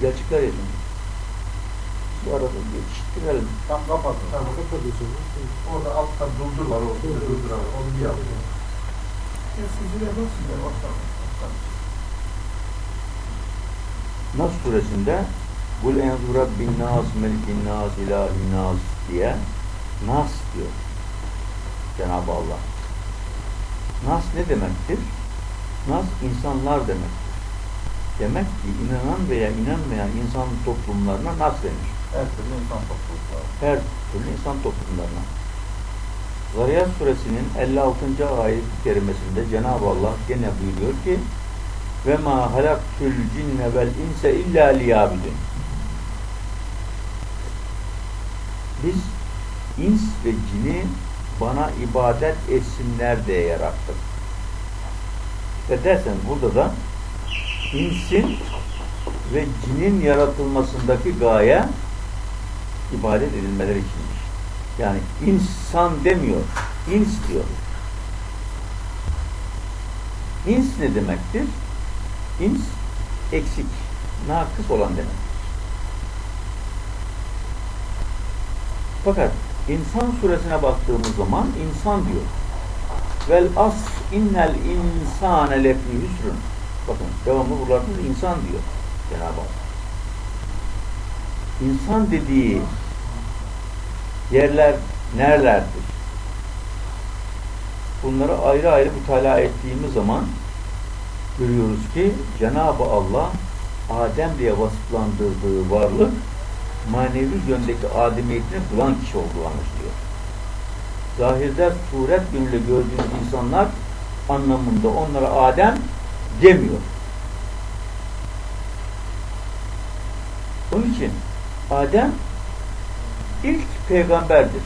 Gerçekler yaşanıyor. Bu arada yetiştirelim. Tam kapatın. Tamam kapatıyorsun. Orada altta durdur var. Orada durdur var. Onu bir yapın. Sizi yaparsın ya. Ortadan. Nas suresinde Kul enzu rabbin nas, melikin nas, ilahin nas diye Nas diyor Cenab-ı Allah. Nas ne demektir? Nas insanlar demektir. Demek ki inanan veya inanmayan insan toplumlarına nas denir. Her türlü insan toplulukları. Her türlü insan toplumlarına. Zariyat suresinin 56. ayet-i kerimesinde Cenab-ı Allah gene buyuruyor ki ve ma halaktul cinne vel inse illa liyabidin. Biz ins ve cini bana ibadet etsinler diye yarattık. Ve dersen burada da insin ve cinin yaratılmasındaki gaye ibadet edilmeleri içindir. Yani insan demiyor, ins diyor. İns ne demektir? İns eksik, nakıs olan demek. Fakat insan suresine baktığımız zaman insan diyor. Vel asr innel insane lefi hüsrün. Bakın devamlı buralarda insan diyor Cenab-ı Allah. İnsan dediği yerler nerelerdir? Bunları ayrı ayrı mütalaa ettiğimiz zaman görüyoruz ki Cenab-ı Allah Adem diye vasıflandırdığı varlık manevi yöndeki ademiyetini bulan kişi olduğu anlaşılıyor. Zahirde suret yönüyle gördüğümüz insanlar anlamında onlara Adem demiyor. Onun için Adem ilk peygamberdir.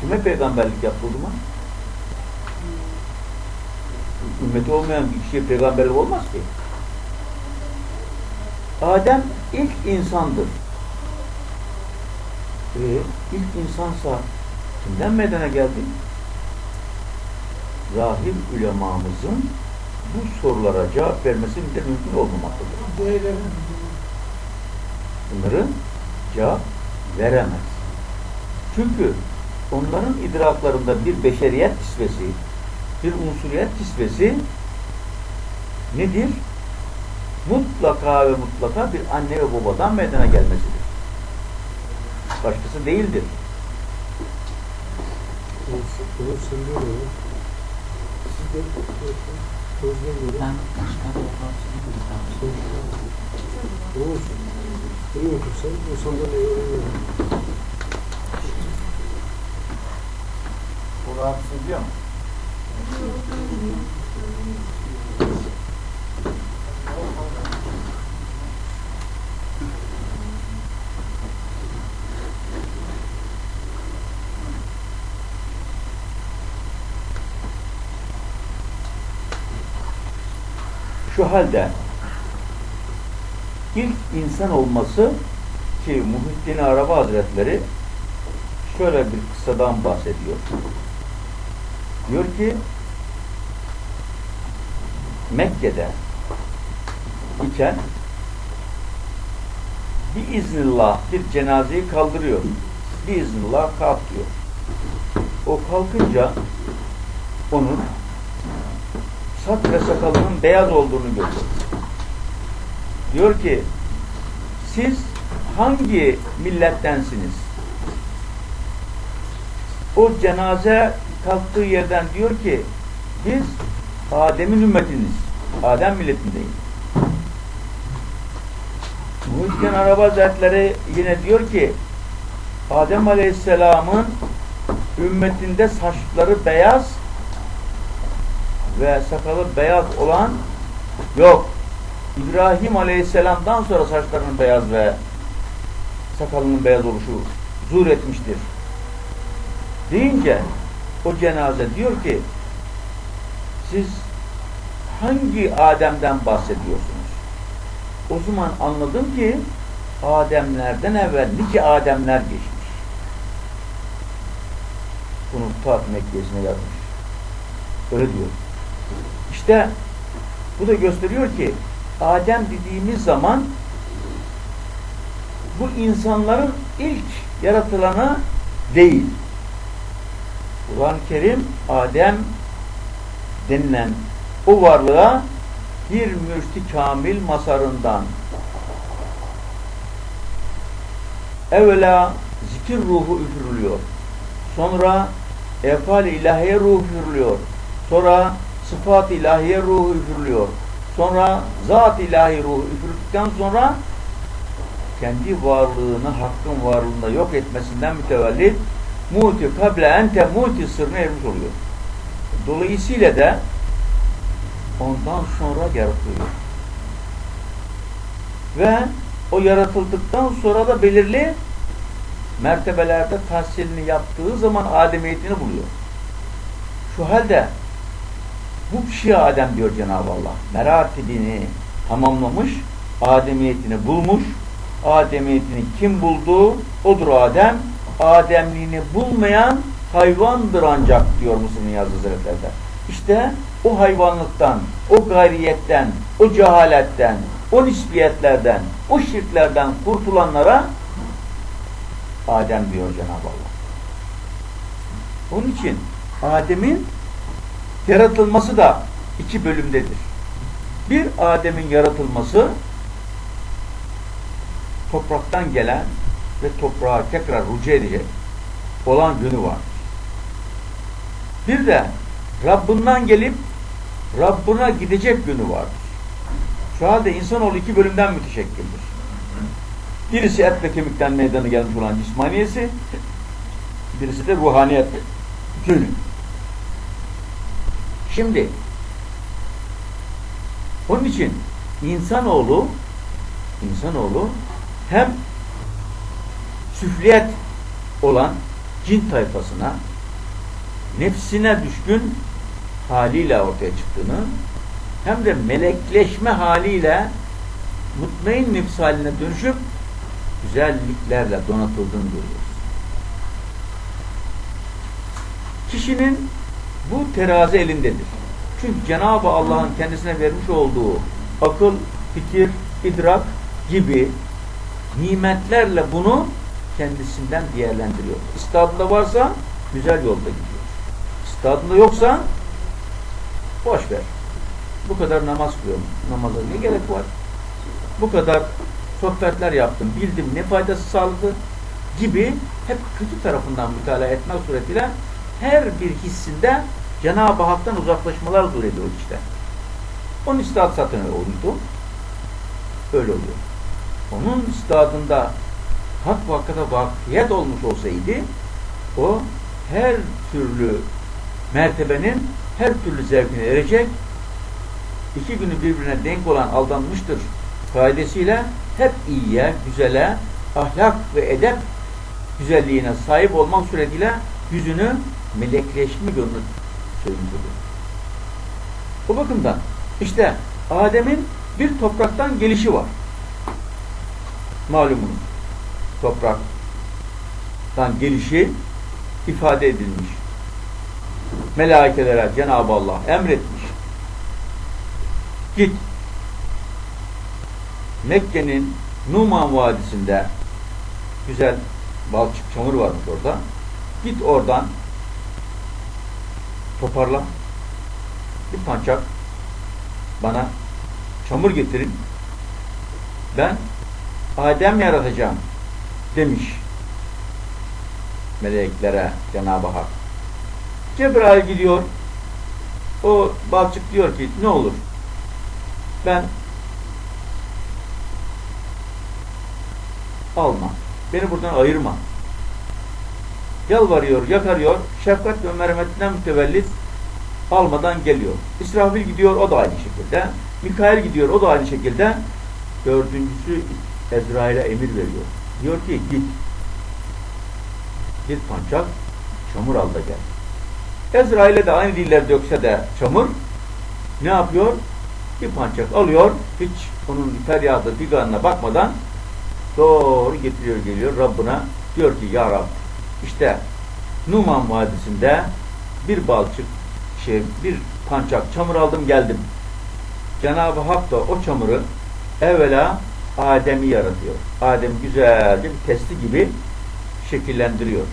Kime peygamberlik yaptı o zaman? Ümmeti olmayan bir kişiye peygamberlik olmaz ki. Adem ilk insandır. E, ilk insansa kimden meydana geldi? Rahim ulemamızın bu sorulara cevap vermesi de mümkün olmamaktadır. Bunları cevap veremez. Çünkü onların idraklarında bir beşeriyet kisvesi, bir unsuriyet kisvesi nedir? Mutlaka ve mutlaka bir anne ve babadan meydana gelmesidir. Başkası değildir. Bunu söylüyor ya. Siz bir Olsun. Buraya otursan. Bu rahatsız ediyor mu? Şu halde ilk insan olması ki Muhittin Arabi Hazretleri şöyle bir kıssadan bahsediyor. Diyor ki Mekke'de iken bir iznillah bir cenazeyi kaldırıyor. Bir iznillah kalk diyor. O kalkınca onun saç ve sakalının beyaz olduğunu görüyor. Diyor ki siz hangi millettensiniz? O cenaze kalktığı yerden diyor ki biz Adem'in ümmetiniz. Adem milletindeyiz. Muhittin Araba Hazretleri yine diyor ki Adem Aleyhisselam'ın ümmetinde saçları beyaz ve sakalı beyaz olan yok. İbrahim Aleyhisselam'dan sonra saçlarının beyaz ve sakalının beyaz oluşu zuhur etmiştir. Deyince o cenaze diyor ki siz hangi Adem'den bahsediyorsunuz? O zaman anladım ki Ademlerden evvel nice Ademler geçmiş. Bunu Tat Mekkesi'ne yazmış. Öyle diyor. İşte Bu da gösteriyor ki Adem dediğimiz zaman bu insanların ilk yaratılanı değil. Kur'an-ı Kerim Adem denilen o varlığa bir mürti kamil masarından evvela zikir ruhu üfürülüyor. Sonra efal ilahiye ruhu üfürülüyor. Sonra sıfat ilahiye ruhu üfürülüyor. Sonra zat ilahi ruhu üfürüldükten sonra kendi varlığını hakkın varlığında yok etmesinden mütevellit muti kable ente muti sırrına ermiş oluyor. Dolayısıyla da ondan sonra yaratılıyor. Ve o yaratıldıktan sonra da belirli mertebelerde tahsilini yaptığı zaman ademiyetini buluyor. Şu halde bu kişiye Adem diyor Cenab-ı Allah. Meratibini tamamlamış, ademiyetini bulmuş. Ademiyetini kim buldu? Odur Adem. Ademliğini bulmayan hayvandır ancak diyor Mısır'ın yazdığı Hazretleri'de. İşte o hayvanlıktan, o gayriyetten, o cehaletten, o nisbiyetlerden, o şirklerden kurtulanlara Adem diyor Cenab-ı Allah. Onun için Adem'in yaratılması da iki bölümdedir. Bir Adem'in yaratılması topraktan gelen ve toprağa tekrar rücu edecek olan günü var. Bir de Rabbinden gelip Rabbına gidecek günü vardır. Şu halde insanoğlu iki bölümden müteşekkildir. Birisi et ve kemikten meydana gelmiş olan cismaniyesi, birisi de ruhaniyet günü. Şimdi onun için insanoğlu insanoğlu hem süfliyet olan cin tayfasına nefsine düşkün haliyle ortaya çıktığını hem de melekleşme haliyle mutmain nefs haline dönüşüp güzelliklerle donatıldığını görüyoruz. Kişinin bu terazi elindedir. Çünkü Cenab-ı Allah'ın kendisine vermiş olduğu akıl, fikir, idrak gibi nimetlerle bunu kendisinden değerlendiriyor. İstadında varsa güzel yolda gidiyor. İstadında yoksa boş ver. Bu kadar namaz kılıyorum. Namaza ne gerek var? Bu kadar sohbetler yaptım. Bildim ne faydası sağladı gibi hep kötü tarafından mütalaa etmek suretiyle her bir hissinde Cenab-ı Hak'tan uzaklaşmalar zuhur ediyor işte. Onun istihat zaten öyle oldu. Öyle oluyor. Onun istihadında hak vakada vakfiyet olmuş olsaydı o her türlü mertebenin her türlü zevkine erecek iki günü birbirine denk olan aldanmıştır faydasıyla hep iyiye, güzele, ahlak ve edep güzelliğine sahip olmak suretiyle yüzünü melekleşme yolunu söndürür. O bakımdan işte Adem'in bir topraktan gelişi var. Malumunuz. Topraktan gelişi ifade edilmiş. Melaikelere Cenab-ı Allah emretmiş. Git Mekke'nin Numan Vadisi'nde güzel balçık çamur varmış orada. Git oradan toparla bir pançak bana çamur getirin ben Adem yaratacağım demiş meleklere Cenab-ı Hak. Cebrail gidiyor o balçık diyor ki ne olur ben alma. Beni buradan ayırma. Yalvarıyor, yakarıyor. Şefkat ve merhametinden mütevellit almadan geliyor. İsrafil gidiyor, o da aynı şekilde. Mikail gidiyor, o da aynı şekilde. Dördüncüsü Ezrail'e emir veriyor. Diyor ki git. Git pançak, çamur al da gel. Ezrail'e de aynı diller dökse de çamur ne yapıyor? Bir pançak alıyor, hiç onun feryadı, figanına bakmadan doğru getiriyor geliyor Rabbına. Diyor ki ya Rab işte Numan Vadisi'nde bir balçık şey bir pançak çamur aldım geldim. Cenab-ı Hak da o çamuru evvela Adem'i yaratıyor. Adem güzelce bir testi gibi şekillendiriyor.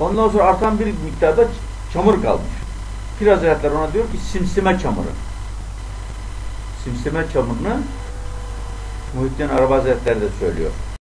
Ondan sonra artan bir miktarda çamur kalmış. Pir Hazretleri ona diyor ki simsime çamuru. Simsime çamurunu Muhittin Arabi Hazretleri de söylüyor.